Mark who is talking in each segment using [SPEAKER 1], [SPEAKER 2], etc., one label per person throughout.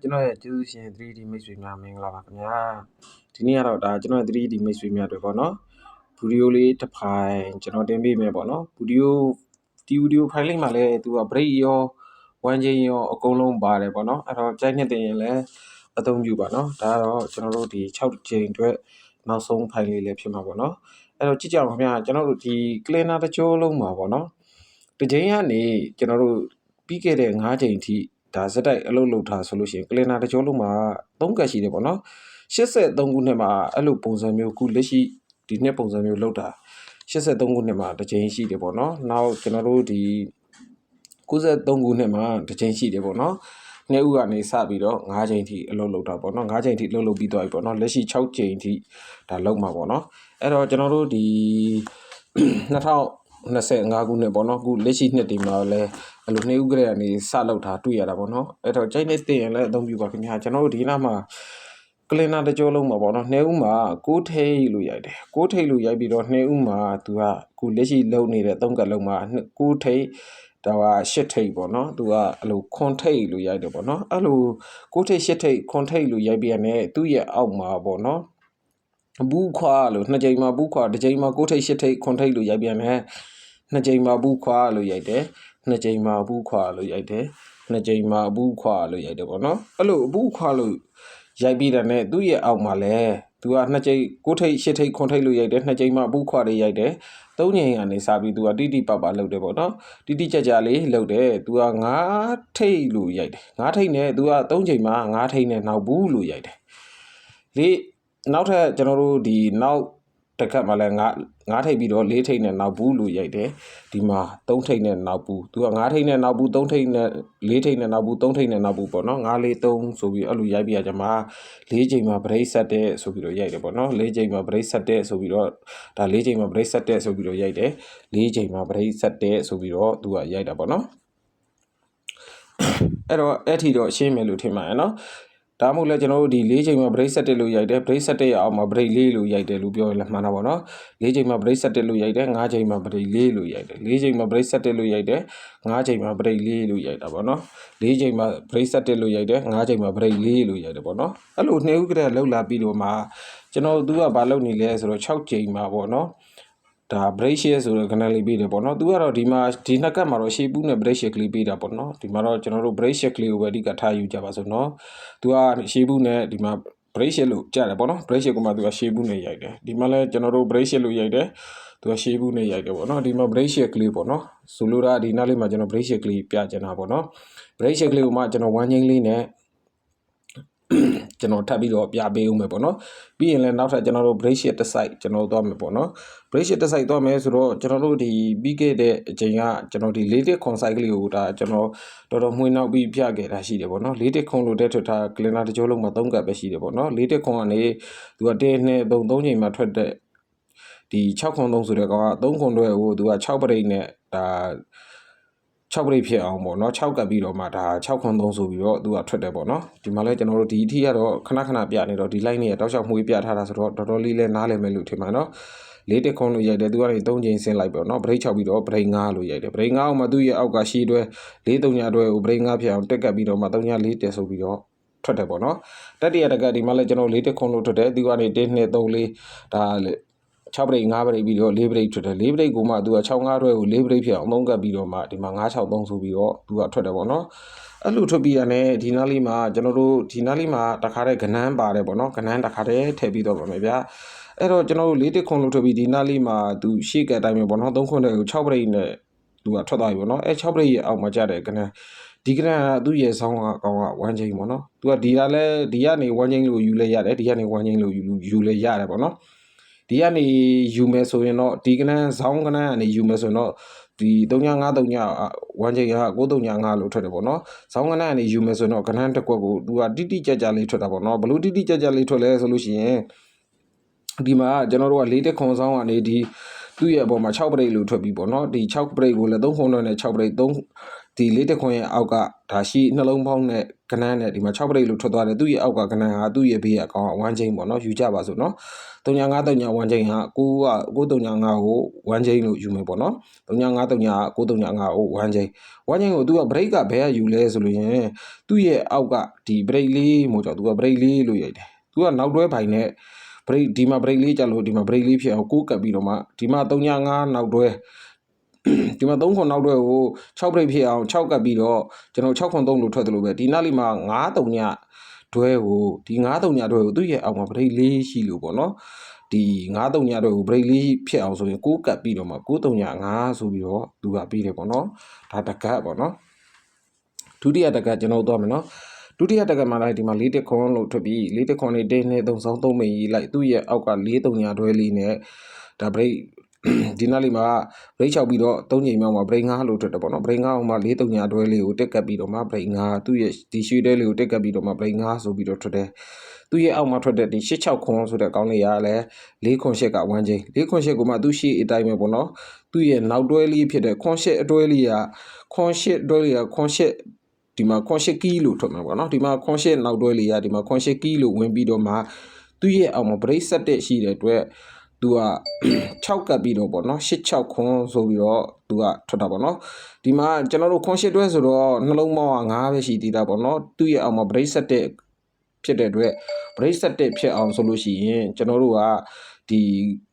[SPEAKER 1] ကျွန်တော်ရဲ့ကျေးဇူးရှင် 3D မိတ်ဆွေများမင်္ဂလာပါခင်ဗျာဒီနေ့ကတော့ဒါကျွန်တော်ရဲ့ 3D မိတ်ဆွေများတွေပေါ့နော်ဗီဒီယိုလေးတစ်ဖိုင်ကျွန်တော်တင်ပေးမယ်ပေါ့နော်ဗီဒီယိုဒီဗီဒီယိုဖိုင်လေးမှာလည်းသူက break ရော1 chain ရောအကုန်လုံးပါတယ်ပေါ့နော်အဲ့တော့ကြိုက်နှစ်တင်ရင်လည်းအသုံးပြုပါနော်ဒါကတော့ကျွန်တော်တို့ဒီ6 chain အတွက်နောက်ဆုံးဖိုင်လေးလည်းဖြစ်မှာပေါ့နော်အဲ့တော့ကြည့်ကြအောင်ခင်ဗျာကျွန်တော်တို့ဒီ cleaner တစ်ချိုးလုံးမှာပေါ့နော်တစ်ချိန်ကနေကျွန်တော်တို့ပြီးခဲ့တဲ့9ချိန်ထိ ဒါစက်တိုက်အလုပ်လုပ်ထားဆိုလို့ရှိရင်ကလင်နာတစ်ကြောလုံးမှာ3ကတ်ရှိတယ်ပေါ့နော်83ခုနှစ်မှာအဲ့လိုပုံစံမျိုးခုလက်ရှိဒီနှစ်ပုံစံမျိုးလုပ်တာ83ခုနှစ်မှာတစ်ချိန်ရှိတယ်ပေါ့နော်နောက်ကျွန်တော်တို့ဒီ93ခုနှစ်မှာတစ်ချိန်ရှိတယ်ပေါ့နော်နှစ်ဦးကနေစပြီးတော့9ချိန်ထိအလုပ်လုပ်တာပေါ့နော်9ချိန်ထိအလုပ်လုပ်ပြီးသွားပြီပေါ့နော်လက်ရှိ6ချိန်ထိဒါလုပ်မှာပေါ့နော်အဲ့တော့ကျွန်တော်တို့ဒီ 2025ခုနှစ်ပေါ့နော်အခုလက်ရှိနှစ်ဒီမှာလည်းအဲ့လိုနှစ်ဦးကလေးကနေစလောက်တာတွေ့ရတာပေါ့နော်အဲ့တော့ကြိုက်နေတင်ရင်လည်းအသုံးပြုပါခင်ဗျာကျွန်တော်တို့ဒီနားမှာကလင်နာတကြောလုံးမှာပေါ့နော်နှစ်ဦးမှာကိုးထိတ်လို့ရိုက်တယ်ကိုးထိတ်လို့ရိုက်ပြီးတော့နှစ်ဦးမှာသူကအခုလက်ရှိလုံနေတဲ့သုံးကတ်လုံးမှာကိုးထိတ်ဒါကရှစ်ထိတ်ပေါ့နော်သူကအဲ့လိုခွန်ထိတ်လို့ရိုက်တယ်ပေါ့နော်အဲ့လိုကိုးထိတ်ရှစ်ထိတ်ခွန်ထိတ်လို့ရိုက်ပြရတဲ့သူ့ရဲ့အောက်မှာပေါ့နော်ဘူးခွာလို့နှစ်ကြိမ်မှာဘူးခွာတစ်ကြိမ်မှာကိုးထိတ်ရှစ်ထိတ်ခွန်ထိတ်လို့ရိုက်ပြန်တယ် နှစ်ကြိမ်မှာဘူးခွာလို့ရိုက်တယ်နှစ်ကြိမ်မှာဘူးခွာလို့ရိုက်တယ်နှစ်ကြိမ်မှာဘူးခွာလို့ရိုက်တယ်ပေါ့နော်အဲ့လိုဘူးခွာလို့ရိုက်ပြီးတာနဲ့သူ့ရဲ့အောက်မှာလဲသူကနှစ်ကြိမ်ကိုထိတ်ရှစ်ထိတ်ခွန်ထိတ်လို့ရိုက်တယ်နှစ်ကြိမ်မှာဘူးခွာလေးရိုက်တယ်သုံးကြိမ်ကနေစပြီးသူကတိတိပပလုပ်တယ်ပေါ့နော်တိတိကြကြလေးလုပ်တယ်သူကငါးထိတ်လို့ရိုက်တယ်ငါးထိတ်နဲ့သူကသုံးကြိမ်မှာငါးထိတ်နဲ့နောက်ဘူးလို့ရိုက်တယ်လေနောက်ထပ်ကျွန်တော်တို့ဒီနောက် တစ်ခတ်မှလည်းငါငါးထိပ်ပြီးတော့လေးထိပ်နဲ့နောက်ဘူးလို့ရိုက်တယ်ဒီမှာသုံးထိပ်နဲ့နောက်ဘူးသူကငါးထိပ်နဲ့နောက်ဘူးသုံးထိပ်နဲ့လေးထိပ်နဲ့နောက်ဘူးသုံးထိပ်နဲ့နောက်ဘူးပေါ့နော်ငါးလေးသုံးဆိုပြီးအဲ့လိုရိုက်ပြရကြမှာလေးချိန်မှာဗရိတ်ဆက်တဲ့ဆိုပြီးတော့ရိုက်တယ်ပေါ့နော်လေးချိန်မှာဗရိတ်ဆက်တဲ့ဆိုပြီးတော့ဒါလေးချိန်မှာဗရိတ်ဆက်တဲ့ဆိုပြီးတော့ရိုက်တယ်လေးချိန်မှာဗရိတ်ဆက်တဲ့ဆိုပြီးတော့သူကရိုက်တာပေါ့နော်အဲ့တော့အဲ့ထီတော့ရှင်းမယ်လို့ထင်ပါတယ်နော် ဒါမှမဟုတ်လဲကျွန်တော်တို့ဒီ၄ချိန်မှာ break set တက်လို့ရိုက်တယ် break set တက်ရအောင်မှာ break ၄လို့ရိုက်တယ်လို့ပြောရင်လည်းမှန်တာပေါ့နော်၄ချိန်မှာ break set တက်လို့ရိုက်တယ်၅ချိန်မှာ break ၄လို့ရိုက်တယ်၄ချိန်မှာ break set တက်လို့ရိုက်တယ်၅ချိန်မှာ break ၄လို့ရိုက်တာပေါ့နော်၄ချိန်မှာ break set တက်လို့ရိုက်တယ်၅ချိန်မှာ break ၄လို့ရိုက်တယ်ပေါ့နော်အဲ့လိုနှစ်ဦးကတည်းကလှုပ်လာပြီးတော့မှကျွန်တော်တို့ကဘာလုပ်နေလဲဆိုတော့6ချိန်မှာပေါ့နော် ဒါ break share ဆိုတဲ့ canal လေးပေးတယ်ပေါ့နော်သူကတော့ဒီမှာဒီနှစ်ကတ်မှာတော့ရှေ့ဘူးနဲ့ break share ကလေးပေးတာပေါ့နော်ဒီမှာတော့ကျွန်တော်တို့ break share ကလေးကိုပဲအဓိကထားယူကြပါစို့နော်သူကရှေ့ဘူးနဲ့ဒီမှာ break share လို့ကြားတယ်ပေါ့နော် break share ကမှသူကရှေ့ဘူးနဲ့ရိုက်တယ်ဒီမှာလည်းကျွန်တော်တို့ break share လို့ရိုက်တယ်သူကရှေးဘူးနဲ့ရိုက်တယ်ပေါ့နော်ဒီမှာ break share ကလေးပေါ့နော်ဆိုလိုတာဒီနားလေးမှာကျွန်တော် break share ကလေးပြချင်တာပေါ့နော် break share ကလေးကိုမှကျွန်တော် one chain လေးနဲ့ ကျွန်တော်ထပ်ပြီးတော့ပြပေးဦးမယ်ပေါ့နော်ပြီးရင်လည်းနောက်ထပ်ကျွန်တော်တို့ break sheet တစ် site ကျွန်တော်သွားမယ်ပေါ့နော် break sheet တစ် site သွားမယ်ဆိုတော့ကျွန်တော်တို့ဒီပြီးခဲ့တဲ့အချိန်ကကျွန်တော်ဒီ latest con site ကလေးကိုဒါကျွန်တော်တော်တော်မှွေးနောက်ပြီးပြခဲ့တာရှိတယ်ပေါ့နော် latest con လို့တက်ထွက်ထား cleaner တကြောလုံးမှာ3ကပ်ပဲရှိတယ်ပေါ့နော် latest con ကနေသူက1 2 3 3ချိန်မှာထွက်တဲ့ဒီ6ခွန်3ဆိုတဲ့ကောင်က3ခွန်တွေဟိုသူက6ပရိတ်နဲ့ဒါ 6ပရိတ်ဖြစ်အောင်ပေါ့နော်6ကပ်ပြီးတော့မှဒါ6ခွန်3ဆိုပြီးတော့သူကထွက်တယ်ပေါ့နော်ဒီမှာလဲကျွန်တော်တို့ဒီအထိကတော့ခဏခဏပြနေတော့ဒီ line နဲ့တောက်လျှောက်မှုပြထားတာဆိုတော့တော်တော်လေးလဲနားလည်မယ်လို့ထင်ပါနော်လေးတက်ခွန်လို့ရိုက်တယ်သူကနေ3ချိန်ဆင်းလိုက်ပေါ့နော်ဘရိတ်6ပြီးတော့ဘရိတ်9လို့ရိုက်တယ်ဘရိတ်9အောင်မှသူ့ရဲ့အောက်ကရှီတွဲ၄3ညတွဲကိုဘရိတ်9ဖြစ်အောင်တက်ကပ်ပြီးတော့မှ3ည4တက်ဆိုပြီးတော့ထွက်တယ်ပေါ့နော်တတိယတကဒီမှာလဲကျွန်တော်၄တက်ခွန်လို့ထွက်တယ်သူကနေ1 2 3 4ဒါ 6ပရိတ်5ပရိတ်ပြီးတော့4ပရိတ်ထွက်တယ်4ပရိတ်ကိုမှသူက6 5တွဲကို4ပရိတ်ဖြစ်အောင်သုံးကပ်ပြီးတော့မှဒီမှာ9 6 3ဆိုပြီးတော့သူကထွက်တယ်ပေါ့နော်အဲ့လိုထွက်ပြီးရတယ်ဒီနားလေးမှာကျွန်တော်တို့ဒီနားလေးမှာတခါတည်းကနန်းပါတယ်ပေါ့နော်ကနန်းတခါတည်းထည့်ပြီးတော့ပါမယ်ဗျာအဲ့တော့ကျွန်တော်တို့၄တက်ခွန်လို့ထွက်ပြီးဒီနားလေးမှာသူရှေ့ကအတိုင်းပဲပေါ့နော်3ခွန်တဲ့ကို6ပရိတ်နဲ့သူကထွက်သွားပြီပေါ့နော်အဲ6ပရိတ်ရဲ့အောက်မှာကြတဲ့ကနန်းဒီကနန်းကသူ့ရဲ့ဆောင်းကကောင်းက1ချိန်ပေါ့နော်သူကဒီကလည်းဒီကနေ1ချိန်လို့ယူလဲရတယ်ဒီကနေ1ချိန်လို့ယူယူလဲရတယ်ပေါ့နော် ဒီကနေယူမယ်ဆိုရင်တော့ဒီကနန်းဇောင်းကနန်းကနေယူမယ်ဆိုရင်တော့ဒီ3953 1ချိန်က935လို့ထွက်တယ်ပေါ့နော်။ဇောင်းကနန်းကနေယူမယ်ဆိုရင်တော့ကနန်းတစ်ကွက်ကိုသူကတိတိကျကျလေးထွက်တာပေါ့နော်။ဘလို့တိတိကျကျလေးထွက်လဲဆိုလို့ရှိရင်ဒီမှာကျွန်တော်တို့က၄တက်ခွန်ဆောင်ကနေဒီသူ့ရဲ့အပေါ်မှာ6ပရိတ်လို့ထွက်ပြီးပေါ့နော်ဒီ6ပရိတ်ကိုလည်း3ခွန်တော့နဲ့6ပရိတ်3 ဒီလေးတစ်ခွန်ရဲ့အောက်ကဒါရှိနှလုံးပေါင်းနဲ့ကနန်းနဲ့ဒီမှာ6ပရိတ်လို့ထွက်သွားတယ်သူ့ရဲ့အောက်ကကနန်းဟာသူ့ရဲ့ဘေးကအကောင်က1ချင်းပေါ့နော်ယူကြပါစို့နော်3939 1ချင်းဟာ9က939ကို1ချင်းလို့ယူမယ်ပေါ့နော်3939 939ကို1ချင်း1ချင်းကိုသူက break ကဘယ်ကယူလဲဆိုလို့ရင်သူ့ရဲ့အောက်ကဒီ break လေးမို့ကြောင့်သူက break လေးလို့ရိုက်တယ်သူကနောက်တွဲပိုင်နဲ့ break ဒီမှာ break လေးကြလို့ဒီမှာ break လေးဖြစ်အောင်ကိုးကပ်ပြီးတော့မှဒီမှာ35နောက်တွဲ ဒီမှာ3ခွန်နောက်တွဲကို6 break ဖြစ်အောင်6ကပ်ပြီးတော့ကျွန်တော်6ခွန်3လို့ထွက်တယ်လို့ပဲဒီနောက်လေးမှာ9 3ညတွဲကိုဒီ9 3ညတွဲကိုသူ့ရဲ့အောက်မှာ break လေးရှိလို့ပေါ့နော်ဒီ9 3ညတွဲကို break လေးဖြစ်အောင်ဆိုရင်6ကပ်ပြီးတော့မှ9 3ည9ဆိုပြီးတော့သူကပြီးတယ်ပေါ့နော်ဒါတကတ်ပေါ့နော်ဒုတိယတကတ်ကျွန်တော်တို့သွားမယ်နော်ဒုတိယတက္ကမလိုက်ဒီမှာ၄တက်ခွန်လို့ထွက်ပြီး၄တက်ခွန်လေးတင်းနဲ့၃ဆောင်၃မိန်ကြီးလိုက်သူ့ရဲ့အောက်က၄၃ညာတွဲလေးနဲ့ဒါ break ဒီနောက်လေးမှာ break 6ပြီးတော့၃ချိန်မြောက်မှာ break 5လို့ထွက်တယ်ပေါ့နော် break 5အောင်မှာ၄၃ညာတွဲလေးကိုတက်ကပ်ပြီးတော့မှ break 5သူ့ရဲ့ဒီရွှေတဲလေးကိုတက်ကပ်ပြီးတော့မှ break 5ဆိုပြီးတော့ထွက်တယ်သူ့ရဲ့အောက်မှာထွက်တဲ့ဒီ86ခွန်ဆိုတဲ့ကောင်းလေးရလည်း၄ခွန်8က1ချိန်၄ခွန်8ကိုမှသူ့ရှိအတိုင်းပဲပေါ့နော်သူ့ရဲ့နောက်တွဲလေးဖြစ်တဲ့ခွန်8အတွဲလေးကခွန်8အတွဲလေးကခွန်8ဒီမှာခွန်8ကီလို့ထွက်မှာပေါ့နော်ဒီမှာခွန်8နောက်တွဲလေးရဒီမှာခွန်8ကီလို့ဝင်ပြီးတော့မှသူ့ရဲ့အောက်မှာ break ဆက်တဲ့ရှိတဲ့အတွက် သူက6ကပ်ပြီးတော့ပေါ့နော်86ခွန်ဆိုပြီးတော့သူကထွက်တာပေါ့နော်ဒီမှာကျွန်တော်တို့ခွန်8တွဲဆိုတော့နှလုံးပေါင်းက9ပဲရှိသေးတာပေါ့နော်သူ့ရဲ့အောက်မှာ break ဆက်တဲ့ဖြစ်တဲ့အတွက် break ဆက်တဲ့ဖြစ်အောင်ဆိုလို့ရှိရင်ကျွန်တော်တို့ကဒီ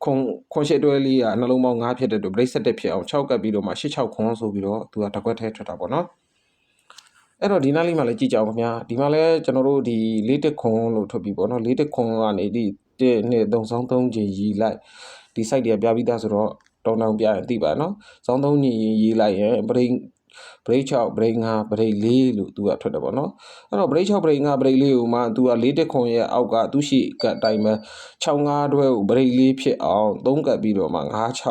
[SPEAKER 1] ခွန်ခွန်ရှစ်တွဲလေးကနှလုံးပေါင်း9ဖြစ်တဲ့အတွက် break ဆက်တဲ့ဖြစ်အောင်6ကပ်ပြီးတော့မှ86ခွန်ဆိုပြီးတော့သူကတစ်ခွက်ထဲထွက်တာပေါ့နော်အဲ့တော့ဒီနားလေးမှာလည်းကြည့်ကြအောင်ခင်ဗျာဒီမှာလည်းကျွန်တော်တို့ဒီလေးတက်ခွန်လို့ထွက်ပြီးပေါ့နော်လေးတက်ခွန်ကနေဒီ 1 2 3ဆောင်း3ချိန်ရီလိုက်ဒီ site တွေကပြပြီးသားဆိုတော့တောင်းတောင်းပြရင်သိပါနော်ဆောင်း3ချိန်ရီလိုက်ရင် break break 6 break 5 break 4လို့သူကထွက်တယ်ပေါ့နော်အဲ့တော့ break 6 break 5 break 4ကိုမှသူကလေးတက်ခွန်ရဲ့အောက်ကသူရှိကအတိုင်းပဲ6 5တွဲကို break 4ဖြစ်အောင်3ကပ်ပြီးတော့မှ5 6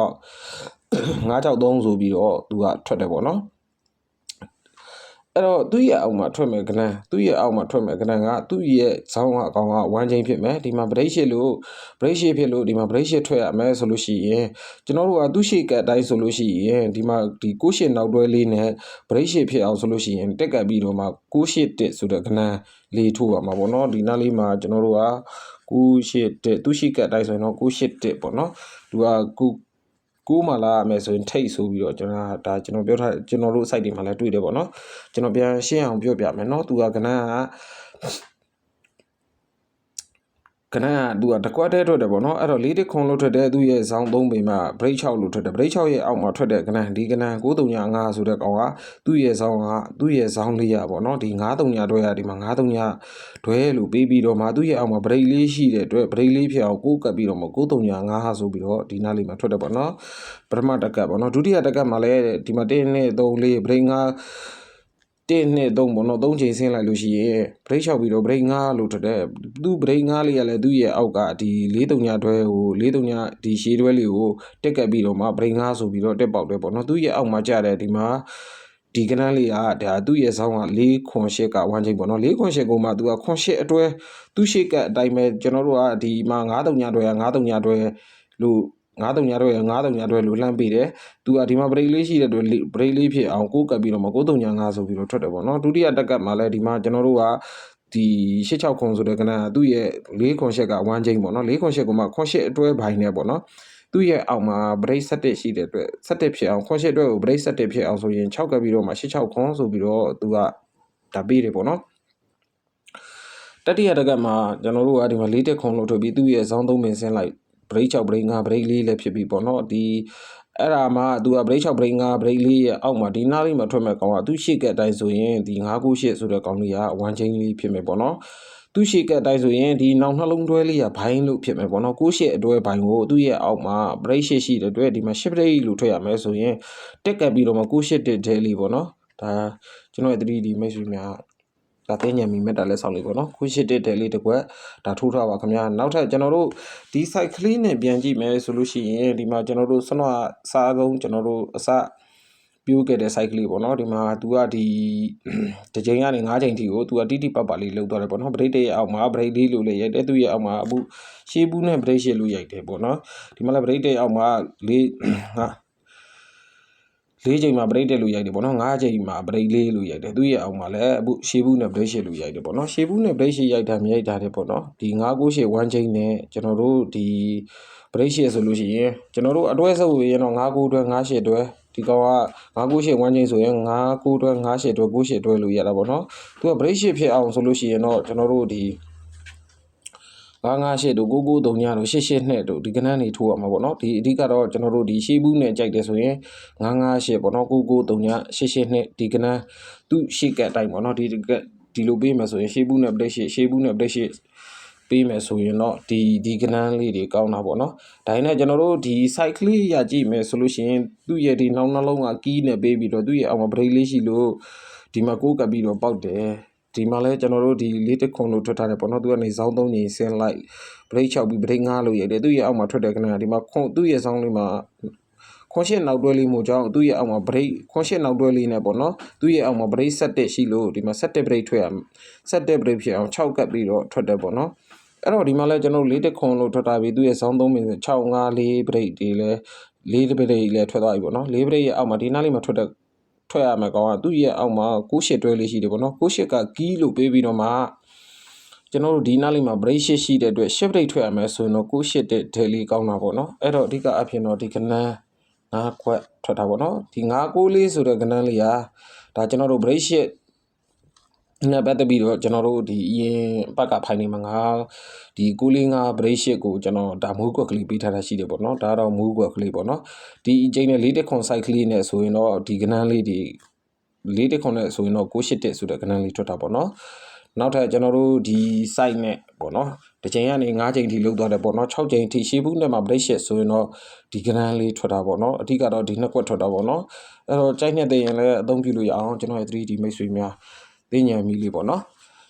[SPEAKER 1] 5 6 3ဆိုပြီးတော့သူကထွက်တယ်ပေါ့နော် အဲ့တော့သူ့ရဲ့အောက်မှာထွက်မယ်ကနန်းသူ့ရဲ့အောက်မှာထွက်မယ်ကနန်းကသူ့ရဲ့ဇောင်းကအကောင်က1ချိန်ဖြစ်မယ်ဒီမှာ break ရှစ်လို့ break ရှစ်ဖြစ်လို့ဒီမှာ break ရှစ်ထွက်ရမယ်ဆိုလို့ရှိရင်ကျွန်တော်တို့ကသူ့ရှေ့ကအတိုင်းဆိုလို့ရှိရင်ဒီမှာဒီ6ရှစ်နောက်တွဲလေးနဲ့ break ရှစ်ဖြစ်အောင်ဆိုလို့ရှိရင်တက်ကပ်ပြီးတော့မှ6ရှစ်တက်ဆိုတဲ့ကနန်းလေးထိုးရမှာပေါ့နော်ဒီနားလေးမှာကျွန်တော်တို့က6ရှစ်တက်သူ့ရှေ့ကအတိုင်းဆိုရင်တော့6ရှစ်တက်ပေါ့နော်သူက6 ကိုးမှလာရမယ်ဆိုရင်ထိတ်ဆိုပြီးတော့ကျွန်တော်ကဒါကျွန်တော်ပြောထားကျွန်တော်တို့ site တွေမှာလည်းတွေ့တယ်ပေါ့နော်ကျွန်တော်ပြန်ရှင်းအောင်ပြောပြမယ်နော်သူကကနန်းက ကနန်းကသူကတကွက်တဲထွက်တယ်ပေါ့နော်အဲ့တော့လေးတစ်ခွန်လို့ထွက်တယ်သူ့ရဲ့ဇောင်း3ပေမှာ break 6လို့ထွက်တယ် break 6ရဲ့အောက်မှာထွက်တဲ့ကနန်းဒီကနန်း9395ဆိုတဲ့ကောင်ကသူ့ရဲ့ဇောင်းကသူ့ရဲ့ဇောင်းလေးရပေါ့နော်ဒီ93တွဲရဒီမှာ93တွဲလို့ပြီးပြီးတော့မှသူ့ရဲ့အောက်မှာ break လေးရှိတဲ့အတွက် break လေးဖြစ်အောင်ကိုးကပ်ပြီးတော့မှ9395ဆိုပြီးတော့ဒီနားလေးမှာထွက်တယ်ပေါ့နော်ပထမတက်ကပ်ပေါ့နော်ဒုတိယတက်ကပ်မှာလည်းဒီမှာ1နဲ့3လေး break 5 1နဲ့3ပေါ့နော်3ချိန်ဆင်းလိုက်လို့ရှိရင် break 6ပြီးတော့ break 5လို့ထွက်တယ်သူ break 5လေးကလည်းသူ့ရဲ့အောက်ကဒီ43ညတွဲကို43ညဒီရှေးတွဲလေးကိုတက်ကပ်ပြီးတော့မှ break 5ဆိုပြီးတော့တက်ပေါက်တယ်ပေါ့နော်သူ့ရဲ့အောက်မှာကြတယ်ဒီမှာဒီကနန်းလေးကဒါသူ့ရဲ့ဆောင်းက4ခွန်8က1ချိန်ပေါ့နော်4ခွန်8ကိုမှသူကခွန်8အတွဲသူ့ရှိကအတိုင်းပဲကျွန်တော်တို့ကဒီမှာ9 3ညတွဲက9 3ညတွဲလို့9တုံညာတော့ရ 9တုံညာတော့လိုလှမ်းပေးတယ်။ तू ကဒီမှာ break လေးရှိတဲ့အတွက် break လေးဖြစ်အောင်ကိုးကပ်ပြီးတော့မှ9တုံညာ9ဆိုပြီးတော့ထွက်တယ်ပေါ့နော်။ဒုတိယတက်ကပ်မှာလည်းဒီမှာကျွန်တော်တို့ကဒီ86ခွန်ဆိုတဲ့ကနန်းကသူ့ရဲ့4ခွန်8က1ချိန်ပေါ့နော်4ခွန်8ကမှခွန်8အတွဲဘိုင်းနဲ့ပေါ့နော်သူ့ရဲ့အောက်မှာ break 7ရှိတဲ့အတွက်7ဖြစ်အောင်ခွန်8အတွက်ကို break 7ဖြစ်အောင်ဆိုရင်6ကပ်ပြီးတော့မှ86ခွန်ဆိုပြီးတော့သူကဒါပေးတယ်ပေါ့နော်တတိယတက်ကပ်မှာကျွန်တော်တို့ကဒီမှာ၄တက်ခွန်လို့ထုတ်ပြီးသူ့ရဲ့ဇောင်းသုံးပင်ဆင်းလိုက် break 6 break 5 break 4လည်းဖြစ်ပြီပေါ့နော်ဒီအဲ့ဒါမှသူက break 6 break 5 break 4ရဲ့အောက်မှာဒီနားလေးမှာထွက်မဲ့ကောင်ကသူရှိကအတိုင်းဆိုရင်ဒီ998ဆိုတဲ့ကောင်လေးက1 chain လေးဖြစ်မယ်ပေါ့နော်သူရှိကအတိုင်းဆိုရင်ဒီနောက်နှလုံးတွဲလေးကဘိုင်းလို့ဖြစ်မယ်ပေါ့နော်ကိုရှိအတွဲဘိုင်းကိုသူ့ရဲ့အောက်မှာ break ရှိရှိတဲ့အတွက်ဒီမှာ shift break လို့ထွက်ရမယ်ဆိုရင်တက်ကပ်ပြီးတော့မှကိုရှိတဲ့ daily ပေါ့နော်ဒါကျွန်တော်ရဲ့ 3D မိတ်ဆွေများ ဒါသိဉာဏ်မီမေတ္တာလက်ဆောင်လေးပေါ့နော်ခုရှိတဲ့တယ်လေးတစ်ခွက်ဒါထိုးထားပါခင်ဗျာနောက်ထပ်ကျွန်တော်တို့ဒီ site ကလေးနဲ့ပြန်ကြည့်မယ်ဆိုလို့ရှိရင်ဒီမှာကျွန်တော်တို့ဆွမ်းအစားကုန်းကျွန်တော်တို့အစပြိုးခဲ့တဲ့ site ကလေးပေါ့နော်ဒီမှာ तू ကဒီတစ်ချိန်ကနေ9ချိန်ထိကို तू ကတိတိပတ်ပတ်လေးလှုပ်သွားတယ်ပေါ့နော် break တဲ့အောက်မှာ break လေးလို့လည်းရိုက်တယ်သူ့ရဲ့အောက်မှာအခုရှေးဘူးနဲ့ break ရှေ့လို့ရိုက်တယ်ပေါ့နော်ဒီမှာလည်း break တဲ့အောက်မှာလေးဟာ ၄ချိန်မှာ break တက်လို့ရိုက်တယ်ပေါ့နော်၅ချိန်မှာ break လေးလို့ရိုက်တယ်သူရဲ့အောက်မှာလည်းအခုရှေးဘူးနဲ့ break ရှစ်လို့ရိုက်တယ်ပေါ့နော်ရှေးဘူးနဲ့ break ရှစ်ရိုက်တာမရိုက်တာတဲ့ပေါ့နော်ဒီ9 9ရှစ်1ချိန်နဲ့ကျွန်တော်တို့ဒီ break ရှစ်ဆိုလို့ရှိရင်ကျွန်တော်တို့အတွဲဆုပ်ရင်တော့9 9တွဲ9ရှစ်တွဲဒီကောင်က9 9ရှစ်1ချိန်ဆိုရင်9 9တွဲ9ရှစ်တွဲ9ရှစ်တွဲလို့ရတာပေါ့နော်သူက break ရှစ်ဖြစ်အောင်ဆိုလို့ရှိရင်တော့ကျွန်တော်တို့ဒီ 958တို့993တို့882တို့ဒီကနန်းနေထိုးရမှာပေါ့နော်ဒီအဓိကတော့ကျွန်တော်တို့ဒီရှေးဘူးနဲ့ကြိုက်တယ်ဆိုရင်958ပေါ့နော်993 882ဒီကနန်းသူ့ရှေ့ကတ်အတိုင်းပေါ့နော်ဒီကတ်ဒီလိုပေးမယ်ဆိုရင်ရှေးဘူးနဲ့ပလက်ရှေ့ရှေးဘူးနဲ့ပလက်ရှေ့ပေးမယ်ဆိုရင်တော့ဒီဒီကနန်းလေးတွေကောင်းတာပေါ့နော်ဒါနဲ့ကျွန်တော်တို့ဒီ site ကလေးရကြည့်မယ်ဆိုလို့ရှိရင်သူ့ရဲ့ဒီနောက်နှလုံးကကီးနဲ့ပေးပြီးတော့သူ့ရဲ့အောက်မှာ break လေးရှိလို့ဒီမှာကိုးကပ်ပြီးတော့ပေါက်တယ် ဒီမှာလဲကျွန်တော်တို့ဒီလေးတစ်ခုံလို့ထွက်ထားတယ်ပေါ့နော်သူကနေဇောင်းသုံးနေဆင်းလိုက် break 6ပြီး break 5လို့ရတယ်သူ့ရဲ့အောက်မှာထွက်တဲ့ကနန်းကဒီမှာခွန်သူ့ရဲ့ဇောင်းလေးမှာခွန်ရှစ်နောက်တွဲလေးမို့ကြောင့်သူ့ရဲ့အောက်မှာ break ခွန်ရှစ်နောက်တွဲလေးနဲ့ပေါ့နော်သူ့ရဲ့အောက်မှာ break 7ရှိလို့ဒီမှာ7 break ထွက်ရ7 break ဖြစ်အောင်6ကပ်ပြီးတော့ထွက်တယ်ပေါ့နော်အဲ့တော့ဒီမှာလဲကျွန်တော်တို့လေးတစ်ခွန်လို့ထွက်တာပြီးသူ့ရဲ့ဇောင်းသုံးပြီး6 5 4 break တွေလဲ4 break လဲထွက်သွားပြီပေါ့နော်4 break ရဲ့အောက်မှာဒီနားလေးမှာထွက်တဲ့ ထွက်ရမယ်ကောင်ကသူ့ရဲ့အောက်မှာ9ရှစ်တွဲလေးရှိတယ်ပေါ့နော်9ရှစ်ကကီးလို့ပေးပြီးတော့မှကျွန်တော်တို့ဒီနားလေးမှာ break ရှစ်ရှိတဲ့အတွက် shift break ထွက်ရမယ်ဆိုရင်တော့9ရှစ်တဲ့ daily ကောင်းတာပေါ့နော်အဲ့တော့အဓိကအဖြစ်တော့ဒီကနန်းငါးခွက်ထွက်တာပေါ့နော်ဒီ9 9လေးဆိုတဲ့ကနန်းလေးကဒါကျွန်တော်တို့ break ရှစ် နဲ့ပတ်သက်ပြီးတော့ကျွန်တော်တို့ဒီအရင်ဘက်ကဖိုင်နေမှာငါဒီ905 break shit ကိုကျွန်တော်ဒါမူးကွက်ကလေးပေးထားတာရှိတယ်ပေါ့နော်ဒါတော့မူးကွက်ကလေးပေါ့နော်ဒီအချိန်နဲ့၄တက်ခွန် site ကလေးနဲ့ဆိုရင်တော့ဒီကနန်းလေးဒီ၄တက်ခွန်နဲ့ဆိုရင်တော့981ဆိုတဲ့ကနန်းလေးထွက်တာပေါ့နော်နောက်ထပ်ကျွန်တော်တို့ဒီ site နဲ့ပေါ့နော်တစ်ချိန်ကနေ9ချိန်ထိလုတ်သွားတယ်ပေါ့နော်6ချိန်ထိရှေးဘူးနဲ့မှာ break shit ဆိုရင်တော့ဒီကနန်းလေးထွက်တာပေါ့နော်အဓိကတော့ဒီနှစ်ကွက်ထွက်တာပေါ့နော်အဲ့တော့ကြိုက်နေတဲ့ရင်လည်းအသုံးပြုလို့ရအောင်ကျွန်တော်ရဲ့ 3D မိတ်ဆွေများ သိဉာဏ်မီလေးပေါ့နော်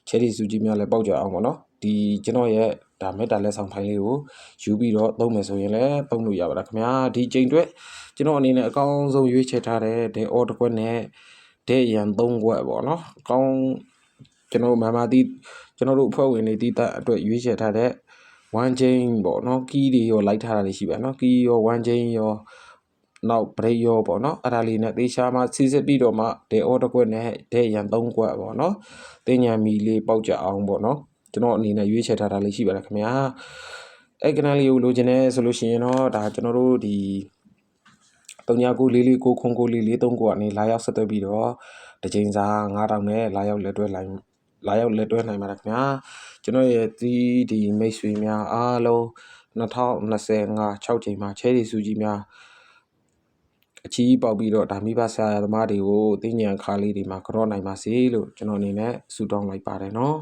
[SPEAKER 1] ချယ်ရီစုကြီးများလည်းပေါက်ကြအောင်ပေါ့နော်ဒီကျွန်တော်ရဲ့ဒါမေတ္တာလက်ဆောင်ဖိုင်လေးကိုယူပြီးတော့သုံးမယ်ဆိုရင်လည်းသုံးလို့ရပါလားခင်ဗျာဒီချိန်အတွက်ကျွန်တော်အနေနဲ့အကောင်းဆုံးရွေးချယ်ထားတဲ့ဒေအော်တစ်ခွက်နဲ့ဒေရန်၃ခွက်ပေါ့နော်အကောင်းကျွန်တော်မမတီကျွန်တော်တို့အဖွဲ့ဝင်တွေတီးတက်အတွက်ရွေးချယ်ထားတဲ့1 chain ပေါ့နော်ကီးတွေရောလိုက်ထားတာတွေရှိပါနော်ကီးရော1 chain ရော နောက် break ရောပေါ့နော်အဲ့ဒါလေးနဲ့သေချာမှစီစစ်ပြီးတော့မှဒေအော်တစ်ခွက်နဲ့ဒေရန်၃ခွက်ပေါ့နော်တင်ညာမီလေးပေါက်ကြအောင်ပေါ့နော်ကျွန်တော်အနေနဲ့ရွေးချယ်ထားတာလေးရှိပါတယ်ခင်ဗျာအဲ့ကနန်းလေးကိုလိုချင်တယ်ဆိုလို့ရှိရင်တော့ဒါကျွန်တော်တို့ဒီ399444ခုန်9443ကိုကနေလာရောက်ဆက်သွယ်ပြီးတော့တစ်ချိန်စာ9000နဲ့လာရောက်လက်တွဲလိုက်လာရောက်လက်တွဲနိုင်ပါတယ်ခင်ဗျာကျွန်တော်ရဲ့ဒီဒီမိတ်ဆွေများအားလုံး2025 6ချိန်မှာချဲရီစုကြီးများ အချီးပေါက်ပြီးတော့ဒါမိဘဆရာသမားတွေကိုသိဉာဏ်ခါလေးတွေမှာကြောနိုင်ပါစေလို့ကျွန်တော်အနေနဲ့ဆုတောင်းလိုက်ပါတယ်နော်